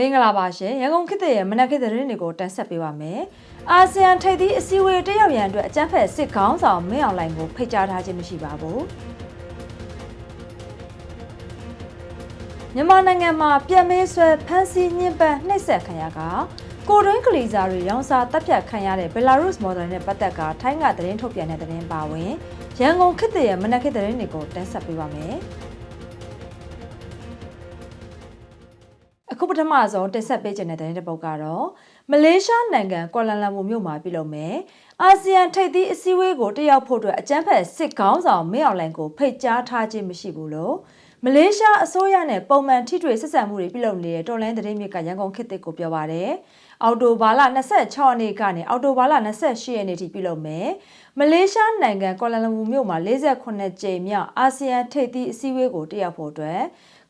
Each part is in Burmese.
မင်္ဂလာပါရှင်ရန်ကုန်ခေတ်သစ်ရဲ့မနက်ခေတ်သတင်းတွေကိုတင်ဆက်ပေးပါမယ်အာဆီယံထိပ်သီးအစည်းအဝေးတက်ရောက်ရန်အတွက်အကြမ်းဖက်စစ်ခေါင်းဆောင်မင်းအောင်လှိုင်ကိုဖိတ်ကြားထားခြင်းမရှိပါဘူးမြန်မာနိုင်ငံမှာပြည်မဲဆွဲဖမ်းဆီးညှဉ်းပန်းနှိပ်စက်ခံရကကိုတွင်းကလီစာတွေရောင်းစားတပ်ဖြတ်ခံရတဲ့ Belarus model နဲ့ပတ်သက်ကထိုင်းကသတင်းထုတ်ပြန်တဲ့သတင်းပါဝင်ရန်ကုန်ခေတ်သစ်ရဲ့မနက်ခေတ်သတင်းတွေကိုတင်ဆက်ပေးပါမယ် အခုပထမဆုံးတင်ဆက်ပေးခြင်းတဲ့သတင်းတစ်ပုဒ်ကတော့မလေးရှားနိုင်ငံကွာလာလမ်ပူမြို့မှာပြုလုပ်မယ်အာဆီယံထိပ်သီးအစည်းအဝေးကိုတက်ရောက်ဖို့အတွက်အကြမ်းဖက်စစ်ခေါင်းဆောင်မင်းအောင်လှိုင်ကိုဖိတ်ကြားထားခြင်းမရှိဘူးလို့မလေးရှားအစိုးရနဲ့ပုံမှန်ထိတွေ့ဆက်ဆံမှုတွေပြုလုပ်နေတဲ့တော်လိုင်းသတင်းမြစ်ကရန်ကုန်ခေတ်သစ်ကိုပြောပါရယ်အော်တိုဘာလ26ရက်နေ့ကနေအော်တိုဘာလ28ရက်နေ့ထိပြုလုပ်မယ်မလေးရှားနိုင်ငံကွာလာလမ်ပူမြို့မှာ48ကြိမ်မြောက်အာဆီယံထိပ်သီးအစည်းအဝေးကိုတက်ရောက်ဖို့အတွက်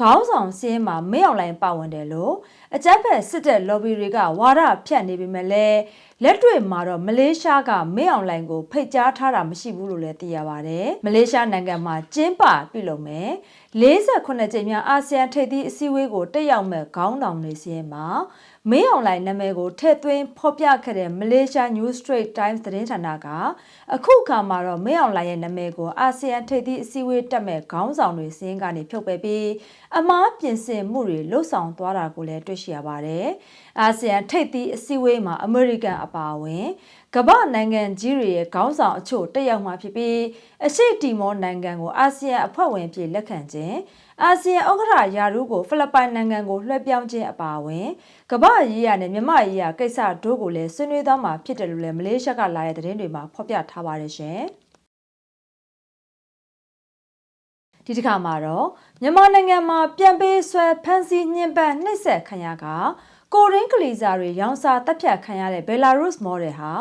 ခေါင်းဆောင်စင်းမှာမင်းအောင်လိုင်ပါဝင်တယ်လို့အကြမ်းဖက်စစ်တပ် lobby တွေကဝါဒဖြန့်နေပေမဲ့လည်းလက်တွေ့မှာတော့မလေးရှားကမင်းအောင်လိုင်ကိုဖိတ်ကြားထားတာမရှိဘူးလို့လည်းသိရပါတယ်။မလေးရှားနိုင်ငံမှာကျင်းပပြုလုပ်မယ် 48ကြိမ်မြောက်အာဆီယံထိပ်သီးအစည်းအဝေးကိုတက်ရောက်မဲ့ခေါင်းဆောင်တွေစီးရင်မှာမင်းအောင်လိုင်နာမည်ကိုထည့်သွင်းဖော်ပြခဲ့တဲ့မလေးရှား New Straight Times သတင်းဌာနကအခုအခါမှာတော့မင်းအောင်လိုင်ရဲ့နာမည်ကိုအာဆီယံထိပ်သီးအစည်းအဝေးတက်မဲ့ခေါင်းဆောင်တွေစီးရင်ကနေဖြုတ်ပယ်ပြီးအမားပြင်ဆင်မှုတွေလှုပ်ဆောင်သွားတာကိုလည်းတွေ့ရှိရပါတယ်။အာဆီယံထိပ်သီးအစည်းအဝေးမှာအမေရိကန်အပါအဝင် ကမ္ဘာနိုင်ငံကြီးတွေရဲ့ခေါင်းဆောင်အချို့တက်ရောက်မှာဖြစ်ပြီးအရှိတီမောနိုင်ငံကိုအာဆီယံအဖွဲ့ဝင်အဖြစ်လက်ခံခြင်းအာဆီယံဥက္ကဋ္ဌယာရုကိုဖိလစ်ပိုင်နိုင်ငံကိုလွှဲပြောင်းခြင်းအပါအဝင်ကမ္ဘာရေးရနဲ့မြန်မာရေးရကိစ္စတို့ကိုလည်းဆွေးနွေးသွားမှာဖြစ်တယ်လို့လည်းမလေးရှားကလာတဲ့သတင်းတွေမှာဖော်ပြထားပါတယ်ရှင်ဒီတစ်ခါမှာတော့မြန်မာနိုင်ငံမှာပြန်ပေးဆွဲဖမ်းဆီးညှဉ်းပန်းနှိပ်စက်ခံရက ကိုရင်းကလီစာတွေရောင်းစားတပ်ဖြတ်ခံရတဲ့ Belarus model ဟာ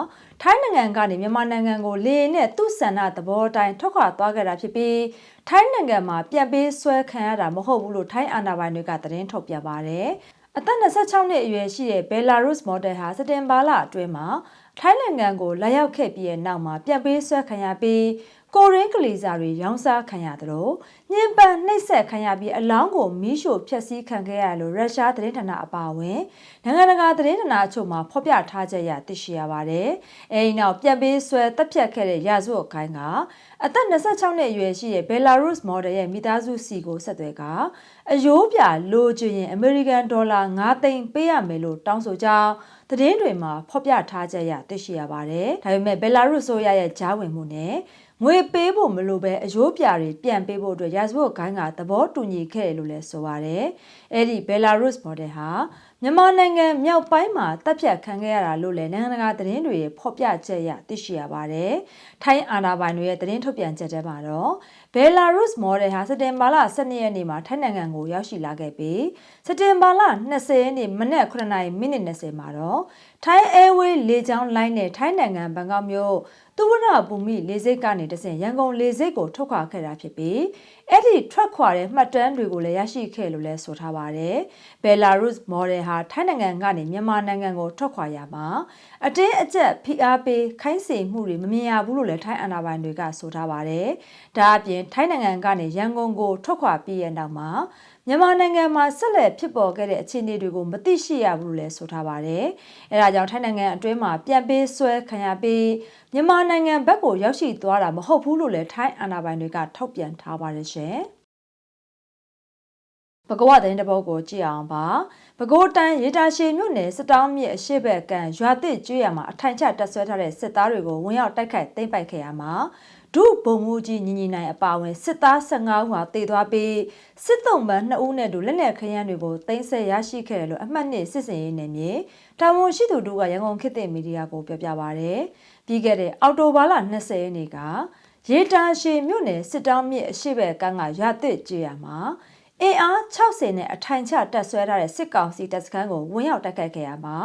ထိုင်းနိုင်ငံကနေမြန်မာနိုင်ငံကိုလေယာဉ်နဲ့သူ့ဆန္ဒသဘောတိုင်းထွက်ခွာသွားခဲ့တာဖြစ်ပြီးထိုင်းနိုင်ငံမှာပြန်ပေးဆွဲခံရတာမဟုတ်ဘူးလို့ထိုင်းအာဏာပိုင်တွေကသတင်းထုတ်ပြန်ပါတယ်။အသက်26နှစ်အရွယ်ရှိတဲ့ Belarus model ဟာစက်တင်ဘာလအတွင်းမှာထိုင်းနိုင်ငံကိုလာရောက်ခဲ့ပြီးတဲ့နောက်မှာပြန်ပေးဆွဲခံရပြီး ကိုရင်းကလေးစာတွေရောင်းစားခံရသလိုညင်ပန်နှိပ်စက်ခံရပြီးအလောင်းကိုမီးရှို့ဖျက်ဆီးခံခဲ့ရလို့ရုရှားသတင်းဌာနအပါအဝင်နိုင်ငံတကာသတင်းဌာနအချို့မှာဖော်ပြထားချက်ရသိရှိရပါတယ်။အဲဒီနောက်ပြန်ပေးဆွဲတပ်ဖြတ်ခဲ့တဲ့ရာဇဝတ်ခိုင်းကအသက်26နှစ်အရွယ်ရှိတဲ့ Belarus model ရဲ့မိသားစုစီကိုဆက်သွယ်ကအယိုးပြလိုချင်ရင်အမေရိကန်ဒေါ်လာ9သိန်းပေးရမယ်လို့တောင်းဆိုကြောင်းသတင်းတွေမှာဖော်ပြထားချက်ရသိရှိရပါတယ်။ဒါပေမဲ့ Belarus ဆိုရရဲ့ကြားဝင်မှုနဲ့ ငွေပေးဖို့မလိုပဲအယိုးပြာတွေပြန်ပေးဖို့အတွက်ရာဇဝတ်ဂိုင်းကသဘောတူညီခဲ့တယ်လို့လည်းဆိုပါတယ်။အဲ့ဒီ Belarus model ဟာမြန်မာနိုင်ငံမြောက်ပိုင်းမှာတပ်ဖြတ်ခံခဲ့ရတာလို့လည်းနိုင်ငံတကာသတင်းတွေဖော်ပြချက်ရသိရှိရပါတယ်။ထိုင်းအာဏာပိုင်တွေရဲ့သတင်းထုတ်ပြန်ချက်ထဲမှာတော့ Belarus model ဟာစက်တင်ဘာလ12ရက်နေ့မှာထိုင်းနိုင်ငံကိုရောက်ရှိလာခဲ့ပြီးစက်တင်ဘာလ20ရက်နေ့မနက်9:30မိနစ်20မှာတော့ထိုင်း Airway လေကြောင်းလိုင်းနဲ့ထိုင်းနိုင်ငံဘန်ကောက်မြို့ သူဝရဘူမိလေဆိပ်ကနေတဆင့်ရန်ကုန်လေဆိပ်ကိုထွက်ခွာခဲ့တာဖြစ်ပြီးအဲ့ဒီထွက်ခွာတဲ့မှတ်တမ်းတွေကိုလည်းရရှိခဲ့လို့လည်းဆိုထားပါတယ်။ Belarus model ဟာထိုင်းနိုင်ငံကနေမြန်မာနိုင်ငံကိုထွက်ခွာရမှာအတင်းအကျပ်ဖိအားပေးခိုင်းစေမှုတွေမမြင်ရဘူးလို့လည်းထိုင်းအာဏာပိုင်တွေကဆိုထားပါတယ်။ဒါအပြင်ထိုင်းနိုင်ငံကနေရန်ကုန်ကိုထွက်ခွာပြီးတဲ့နောက်မှာမြန်မာနိုင်ငံမှာဆက်လက်ဖြစ်ပေါ်ခဲ့တဲ့အခြေအနေတွေကိုမသိရှိရဘူးလို့လည်းဆိုထားပါတယ်။အဲဒါကြောင့်ထိုင်းနိုင်ငံအတွင်းမှာပြန်ပေးဆွဲခံရပြီး မြန်မာနိုင်ငံဘက်ကိုရောက်ရှိသွားတာမဟုတ်ဘူးလို့လည်းထိုင်းအာဏာပိုင်တွေကထုတ်ပြန်ထားပါတယ်ရှင်။ဘဂဝသတင်းတပုတ်ကိုကြည့်အောင်ပါပဲခူးတိုင်းရေတာရှည်မြို့နယ်စစ်တောင်းမြစ်အရှိဘက်ကရွာသစ်ကျွေးရမှာအထိုင်ချတက်ဆွဲထားတဲ့စစ်သားတွေကိုဝင်ရောက်တိုက်ခိုက်သိမ်းပိုက်ခဲ့ရမှာဒုဗိုလ်မှူးကြီးညီညီနိုင်အပါအဝင်စစ်သား15ဦးဟာတေသွားပြီးစစ်တုံးပန်း2ဦးနဲ့တူလက်နက်ခရမ်းတွေကိုတင်ဆက်ရရှိခဲ့တယ်လို့အမှတ်နှစ်စစ်စင်ရေးနယ်မြေတာဝန်ရှိသူတို့ကရန်ကုန်ခေတ်သစ်မီဒီယာကိုပြောပြပါရယ် ပြီးခဲ့တဲ့အောက်တိုဘာလ20ရက်နေ့ကရေတာရှည်မြို့နယ်စစ်တောင်းမြစ်အရှိဘက်ကန်းကရွာသစ်ကျွေးရမှာအင်အား60နဲ့အထိုင်ချတက်ဆွဲထားတဲ့စစ်ကောင်စီတပ်စခန်းကိုဝင်ရောက်တိုက်ခိုက်ခဲ့ရမှာ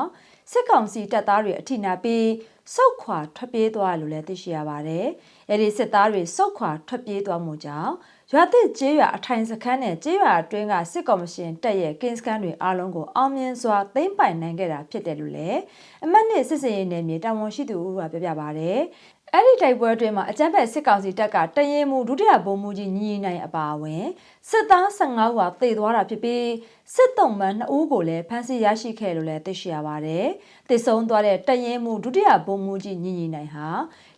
စစ်ကောင်စီတပ်သားတွေအထိနာပြီးစုတ်ခွာထွက်ပြေးသွားလို့လည်းသိရှိရပါတယ်။အဲဒီစစ်သားတွေစုတ်ခွာထွက်ပြေးသွားမှုကြောင့် ရွာသစ်ကျေးရွာအထိုင်စခန်းနဲ့ကျေးရွာအတွင်းကစစ်ကော်မရှင်တပ်ရဲ့ကင်းစခန်းတွေအားလုံးကိုအောင်မြင်စွာသိမ်းပိုင်နိုင်ခဲ့တာဖြစ်တယ်လို့လည်းအမတ်နှစ်စစ်စင်ရေးနယ်မြေတာဝန်ရှိသူဦးကပြောပြပါတယ်။အဲ့ဒီတိုက်ပွဲအတွင်းမှာအကြမ်းဖက်စစ်ကောင်စီတပ်ကတရင်မှုဒုတိယဗိုလ်မှူးကြီးညီညီနိုင်အပါအဝင်စစ်သား15ဦးဟာတေသွားတာဖြစ်ပြီး စစ်တုံးမှ2ဦးကိုလည်းဖမ်းဆီးရရှိခဲ့လို့လည်းသိရှိရပါတယ်။တေဆုံးသွားတဲ့တရင်မှုဒုတိယဗိုလ်မှူးကြီးညီညီနိုင်ဟာ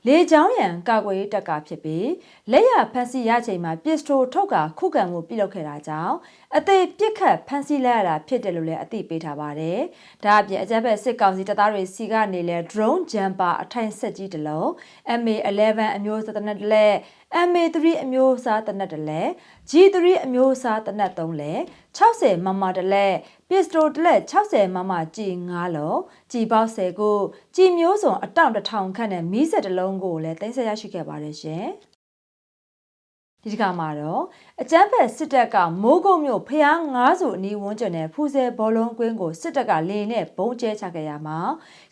လေချောင်းရန်ကာကွယ်ရေးတပ်ကဖြစ်ပြီးလက်ရဖမ်းဆီးရချိန်မှာပစ္စတိုထုတ်ကခုခံမှုပြုလုပ်ခဲ့တာကြောင့်အသေးပြစ်ခတ်ဖမ်းဆီးလိုက်ရတာဖြစ်တယ်လို့လည်းအသိပေးထားပါတယ်။ဒါအပြင်အကြမ်းဖက်စစ်ကောင်စီတပ်သားတွေစီကနေလဲ drone jumper အထိုင်ဆက်ကြီးတစ်လုံး MA11 အမျိုးစတနက်တစ်လက် MA3 အမျိုးအစားတနက်တစ်လက် G3 အမျိုးအစားတနက်3လက်60မမတစ်လက်ပစ္စတိုတစ်လက်60မမကြီး9လုံးကြီးပေါက်10ခုကြီးမျိုးစုံအတောင့်တစ်ထောင်ခန့်နဲ့မီးစက်တစ်လုံးကိုလည်းတင်ဆက်ရရှိခဲ့ပါတယ်ရှင်ဒီတစ်ခါမှာတော့အကျန်းဖက်စစ်တပ်ကမိုးကုတ်မြို့ဖျား9စုအနီးဝန်းကျင်နဲ့ဖူးဆဲဘောလုံးကွင်းကိုစစ်တပ်ကလေနဲ့ဘုံကျဲချခဲ့ရမှာ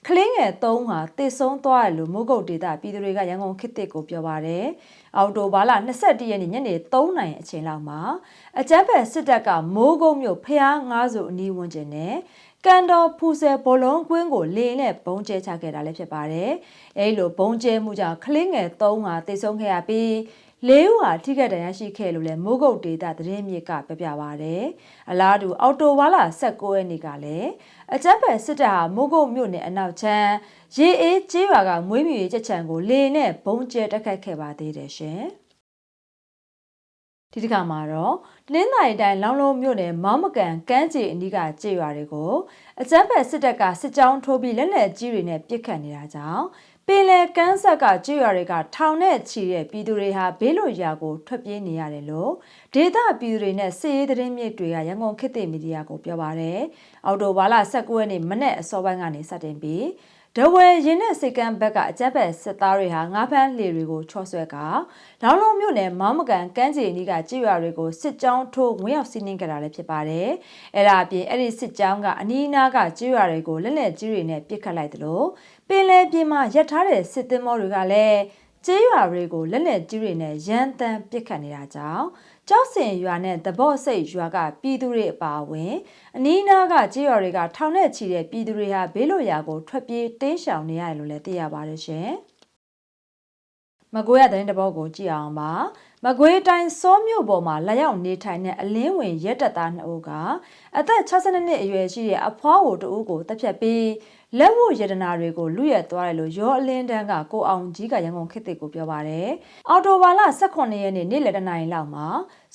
ကလင်းငယ်3ဟာတစ်ဆုံးသွားတယ်လို့မိုးကုတ်ဒေသပြည်သူတွေကရန်ကုန်ခေတ်တစ်ကိုပြောပါတယ်။ အော်တိုဘာလ22ရက်နေ့ညနေ3နာရီအချိန်လောက်မှာအကျန်းဖက်စစ်တပ်ကမိုးကုတ်မြို့ဖျား9စုအနီးဝန်းကျင်နဲ့ကန်တော်ဖူဆယ်ဘောလုံးကွင်းကိုလေနဲ့ဘုံကျဲချခဲ့တာလည်းဖြစ်ပါတယ်။အဲဒီလိုဘုံကျဲမှုကြောင့်ကလင်းငယ်3ဟာတိတ်ဆုံးခဲ့ရပြီး လေးဦးဟာထိခိုက်ဒဏ်ရာရှိခဲ့လို့လည်းမိုးကုတ်ဒေတာသတင်းမြစ်ကပြပြပါဗျ။အလားတူအော်တိုဝါလာ16ရက်နေ့ကလည်းအကြမ်းဖက်စစ်တပ်ဟာမိုးကုတ်မြို့နယ်အနောက်ချမ်းရေအေးကျေးရွာကမွေးမြူရေးချက်ချံကိုလေနဲ့ဘုံကျဲတက်ခတ်ခဲ့ပါသေးတယ်ရှင်။ဒီတစ်ခါမှာတော့တနင်္သာရီတိုင်းလောင်းလုံးမြို့နယ်မောင်းမကန်ကမ်းခြေအနီးကကျေးရွာတွေကိုအကြမ်းဖက်စစ်တပ်ကစစ်ကြောင်းထိုးပြီးလက်နက်ကြီးတွေနဲ့ပစ်ခတ်နေတာကြောင့် ပင်လယ်ကမ်းဆက်ကကျွော်တွေကထောင်နဲ့ချီတဲ့ပြည်သူတွေဟာဘေးလွတ်ရာကိုထွက်ပြေးနေရတယ်လို့ဒေသပြည်သူတွေနဲ့စစ်ရေးသတင်းမြစ်တွေကရန်ကုန်ခေတ်သစ်မီဒီယာကိုပြောပါရယ်အော်တိုဘာလ19ရက်နေ့မနေ့အစောပိုင်းကနေစတင်ပြီး ဒဝဲရင်းနဲ့စိတ်ကမ်းဘက်ကအကြက်ဘက်စစ်သားတွေဟာငါးဖမ်းလှေတွေကိုချော့ဆွဲကလောင်းလုံးမြို့နယ်မောင်းမကန်ကမ်းခြေနီးကကြေးရွာတွေကိုစစ်ကြောင်းထိုးဝင်ရောက်စီးနင်းကြတာလည်းဖြစ်ပါတယ်။အဲ့ဒါအပြင်အဲ့ဒီစစ်ကြောင်းကအနီးအနားကကြေးရွာတွေကိုလက်လက်ကြီးတွေနဲ့ပစ်ခတ်လိုက်တယ်လို့ပင်လယ်ပြင်မှာရပ်ထားတဲ့စစ်သင်္ဘောတွေကလည်း ကျေးရွာတွေကိုလက်လက်ကြီးတွေနဲ့ရန်တမ်းပစ်ခတ်နေတာကြောင့်ကြောက်စင်ရွာနဲ့တဘော့စိတ်ရွာကပြည်သူတွေအပါအဝင်အနီးနားကကြေးရွာတွေကထောင်နဲ့ချီတဲ့ပြည်သူတွေဟာဘေးလွတ်ရာကိုထွက်ပြေးတင်းရှောင်နေရတယ်လို့လည်းသိရပါတယ်ရှင်။မကွေးရတဲ့တဘောကိုကြည့်အောင်ပါမကွေးတိုင်းစောမြို့ပေါ်မှာလာရောက်နေထိုင်တဲ့အလင်းဝင်ရဲတပ်သား2ဦးကအသက်62နှစ်အရွယ်ရှိတဲ့အဖွားကိုတဦးကိုတပ်ဖြတ်ပြီးလက်ဝတ်ရတနာတွေကိုလူရက်သွားတယ်လို့ရောအလင်းတန်းကကိုအောင်ကြီးကရန်ကုန်ခေတ်တွေကိုပြောပါတယ်။အော်တိုဘာလ18ရက်နေ့နေ့လယ်တနာရီလောက်မှာ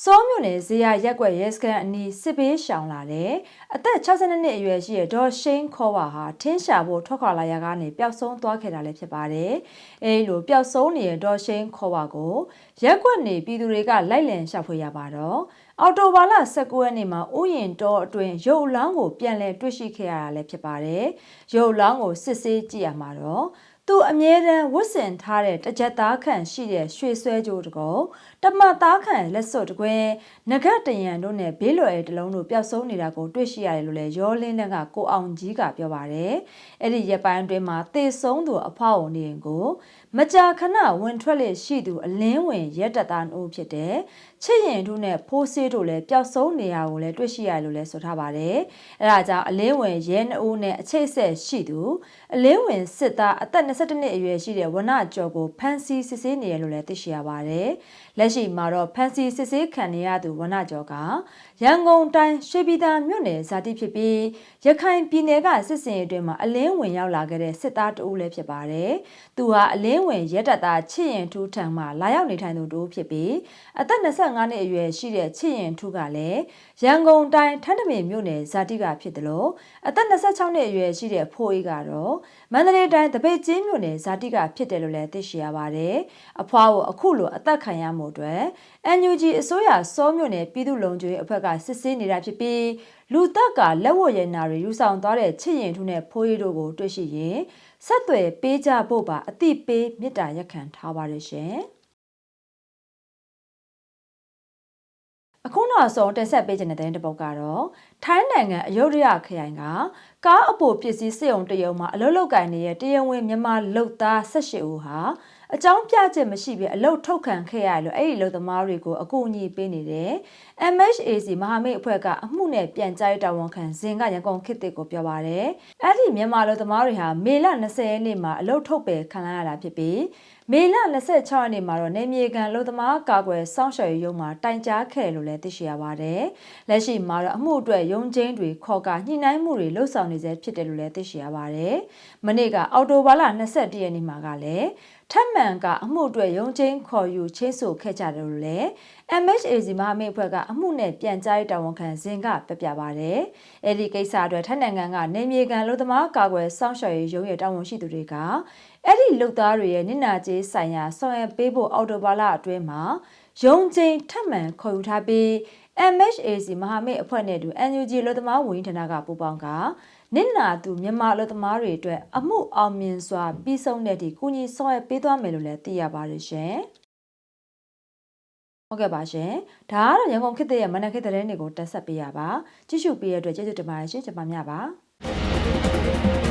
စောမြို့နယ်ဇေယရက်ကွက်ရဲစခန်းအနီးစစ်ပေးရှောင်လာတဲ့အသက်62နှစ်အရွယ်ရှိတဲ့ဒေါ်ရှိန်ခေါ်ဝါဟာထင်းရှာဖို့ထွက်ခွာလာရကနေပျောက်ဆုံးသွားခဲ့တာလည်းဖြစ်ပါတယ်။အဲဒီလိုပျောက်ဆုံးနေတဲ့ဒေါ်ရှိန်ခေါ်ဝါကိုရက်ကွက်နေပြည်သူတွေကလိုက်လံရှာဖွေရပါတော့ အော်တိုဘာလ19ရက်နေ့မှာဥယျင်တော်အတွင်းရုပ်လောင်းကိုပြန်လည်တွေ့ရှိခဲ့ရတာလည်းဖြစ်ပါတယ်။ရုပ်လောင်းကိုစစ်ဆေးကြည့်ရမှာတော့သူအမြဲတမ်းဝတ်ဆင်ထားတဲ့တကြက်သားခန့်ရှိတဲ့ရွှေဆွဲကြိုးတကောတမသားခန့်လက်စွပ်တကွင်းငကတ်တရံတို့နဲ့ဘေးလွယ်တလုံးတို့ပျောက်ဆုံးနေတာကိုတွေ့ရှိရတယ်လို့လည်းရောလင်းတန်းကကိုအောင်ကြီးကပြောပါတယ်။အဲ့ဒီရက်ပိုင်းအတွင်းမှာသေဆုံးသူအဖောက်ဝင်နေကို မကြာခဏဝင်ထွက်လေရှိသူအလင်းဝင်ရက်တသားနှုတ်ဖြစ်တဲ့ချစ်ရင်တို့နဲ့ဖိုးဆေးတို့လည်းပျောက်ဆုံးနေရကိုလည်းတွေ့ရှိရတယ်လို့လည်းဆိုထားပါတယ်။အဲဒါကြောင့်အလင်းဝင်ရဲနှုတ်နဲ့အချိတ်ဆက်ရှိသူအလင်းဝင်စစ်သားအသက်22နှစ်အရွယ်ရှိတဲ့ဝနကျော်ကိုဖမ်းဆီးစစ်ဆေးနေရလို့လည်းသိရှိရပါတယ်။လက်ရှိမှာတော့ဖမ်းဆီးစစ်ဆေးခံနေရသူဝနကျော်ကရန်ကုန်တိုင်းရွှေပြည်သာမြို့နယ်ဇာတိဖြစ်ပြီးရခိုင်ပြည်နယ်ကစစ်စင်အတွင်းမှာအလင်းဝင်ရောက်လာခဲ့တဲ့စစ်သားတဦးလည်းဖြစ်ပါတယ်။သူဟာအလင်းဝင်ရဲတပ်သားချစ်ရင်ထူးထံမှလာရောက်နေထိုင်သူတဦးဖြစ်ပြီးအသက်25နှစ်အရွယ်ရှိတဲ့ချစ်ရင်ထူးကလည်းရန်ကုန်တိုင်းထန်းတပင်မြို့နယ်ဇာတိကဖြစ်တယ်လို့အသက်26နှစ်အရွယ်ရှိတဲ့ဖိုးအေးကတော့မန္တလေးတိုင်းတပိတ်ကျင်းမြို့နယ်ဇာတိကဖြစ်တယ်လို့လည်းသိရှိရပါတယ်။အဖွားကိုအခုလိုအသက်ခံရမှုအတွက် NUG အစိုးရစောမြို့နယ်ပြည်သူ့လုံခြုံရေးအဖွဲ့ကစစ်ဆေးနေတာဖြစ်ပြီးလူသက်ကလက်ဝတ်ရည်နာတွေယူဆောင်သွားတဲ့ချစ်ရင်ထူးနဲ့ဖိုးရီတို့ကိုတွေ့ရှိရင်ဆက်သွယ်ပေးကြဖို့ပါအတိပေးမေတ္တာရက်ခံထားပါတယ်ရှင်။အခုနောက်ဆုံးတင်ဆက်ပေးခြင်းတဲ့တဲ့တစ်ပုဒ်ကတော့ထိုင်းနိုင်ငံအယုဒ္ဓယခရိုင်ကကားအပိုပစ္စည်းစစ်ုံတရုံမှာအလုတ်လုတ်ကင်နေတဲ့တရုံဝင်မြန်မာလုတ်သား18ဦးဟာ အကြောင်းပြချက်မရှိဘဲအလုတ်ထုတ်ခံခဲ့ရတယ်လို့အဲ့ဒီအလုပ်သမားတွေကိုအကူအညီပေးနေတယ် MHAC မဟာမိတ်အဖွဲ့ကအမှုနဲ့ပြန်ကြားရေးတာဝန်ခံဇင်ကရန်ကုန်ခေတ်တစ်ကိုပြောပါတယ်အဲ့ဒီမြန်မာအလုပ်သမားတွေဟာမေလ20ရက်နေ့မှာအလုတ်ထုတ်ပယ်ခံရတာဖြစ်ပြီးမေလ26ရက်နေ့မှာတော့နေမြေကန်အလုပ်သမားကာကွယ်စောင့်ရှောက်ရေးရုံးမှာတိုင်ကြားခဲ့တယ်လို့လည်းသိရှိရပါတယ်လက်ရှိမှာတော့အမှုအတွက်ရုံးချင်းတွေခေါ်ကညှိနှိုင်းမှုတွေလှုပ်ဆောင်နေဆဲဖြစ်တယ်လို့လည်းသိရှိရပါတယ်မနေ့ကအော်တိုဘာလ21ရက်နေ့မှာကလည်း ထပ်မံကအမှုအတွက်ရုံးချင်းခေါ်ယူချင်းဆိုခဲ့ကြတယ်လို့လည်း MHAC မဟာမိတ်အဖွဲ့ကအမှုနဲ့ပြန်ကြားရေးတာဝန်ခံဇင်ကပြပြပါတယ်။အဲဒီကိစ္စအတွက်ထိုင်းနိုင်ငံကနေမြေကန်လူသမားကာကွယ်စောင့်ရှောက်ရေးရုံးရဲ့တာဝန်ရှိသူတွေကအဲ့ဒီလူသားတွေရဲ့နစ်နာကြေးဆိုင်ရာဆောင်ရွက်ပေးဖို့အော်တိုဘာလအတွင်းမှာရုံးချင်းထပ်မံခေါ်ယူထားပြီး MHAC မဟာမိတ်အဖွဲ့နဲ့အတူ NUG လူသမားဝန်ကြီးဌာနကပူးပေါင်းက နစ်နာသူမြန်မာလူသမားတွေအတွက်အမှုအောင်မြင်စွာပြီးဆုံးတဲ့ဒီကုညီဆောင်ရွက်ပေးသွားမယ်လို့လည်းသိရပါတယ်ရှင်။ဟုတ်ကဲ့ပါရှင်။ဒါကတော့ရန်ကုန်ခေတ်ရဲ့မနက်ခေတ်သတင်းတွေကိုတက်ဆက်ပေးရပါ။ကြည့်ရှုပေးရတဲ့အတွက်ကျေးဇူးတင်ပါတယ်ရှင်။ကျွန်မများပါ။